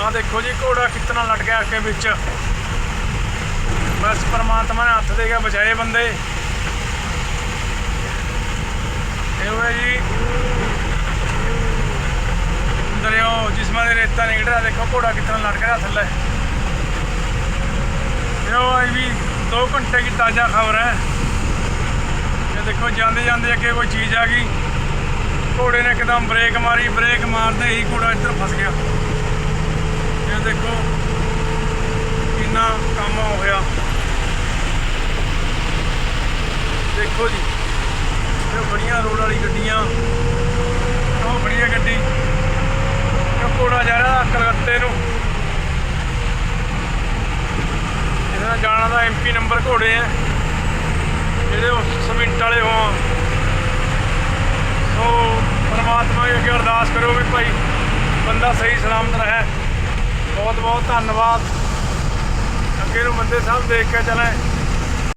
ਆ ਦੇਖੋ ਜੀ, ਘੋੜਾ ਕਿਤਨਾ ਲਟਕਿਆ ਕੇ ਵਿੱਚ। ਬਸ ਪਰਮਾਤਮਾ ਨੇ ਹੱਥ ਦੇ ਕੇ ਬਚਾਏ ਬੰਦੇ। ਇਹ ਹੋਇਆ ਜੀ ਦਰਿਓ ਜਿਸਮਾਂ ਦੇ ਰੇਤਾ ਨਿਕਲ ਰਿਹਾ ਦੇਖੋ ਘੋੜਾ ਕਿਤਨਾ ਲਟਕ ਰਿਹਾ ਥੱਲੇ। ਇਹ ਉਹ ਵੀ 2 ਘੰਟੇ ਦੀ ਤਾਜ਼ਾ ਖਬਰ ਹੈ। ਇਹ ਦੇਖੋ, ਜਾਂਦੇ ਜਾਂਦੇ ਅੱਗੇ ਕੋਈ ਚੀਜ਼ ਆ ਗਈ। ਘੋੜੇ ਨੇ ਇੱਕਦਮ ਬ੍ਰੇਕ ਮਾਰੀ, ਬ੍ਰੇਕ ਮਾਰਦੇ ਹੀ ਘੋੜਾ ਇੱਧਰ ਫਸ ਗਿਆ। ਇਹ ਦੇਖੋ ਕਿੰਨਾ ਕੰਮ ਹੋਇਆ। ਦੇਖੋ ਜੀ, ਇਹ ਬੜੀਆਂ ਰੋਡ ਵਾਲੀ ਗੱਡੀਆਂ, ਉਹ ਬੜੀ ਗੱਡੀ, ਇਹ ਘੋੜਾ ਜਾ ਰਿਹਾ ਕਲਕੱਤੇ ਨੂੰ। ਇਹਨਾਂ ਜਾਣਾ ਦਾ ਐਮਪੀ ਨੰਬਰ ਘੋੜੇ ਹੈ ਜਿਹੜੇ ਉਹ ਸਮਿੰਟ ਵਾਲੇ ਹੋ ਸੋ, ਪਰਮਾਤਮਾ ਅੱਗੇ ਅਰਦਾਸ ਕਰੋ ਵੀ ਭਾਈ, ਬੰਦਾ ਸਹੀ ਸਲਾਮਤ ਰਹੇ। ਬਹੁਤ ਬਹੁਤ ਧੰਨਵਾਦ। ਅੱਗੇ ਨੂੰ ਬੰਦੇ ਸਭ ਦੇਖ ਕੇ ਚਲੇ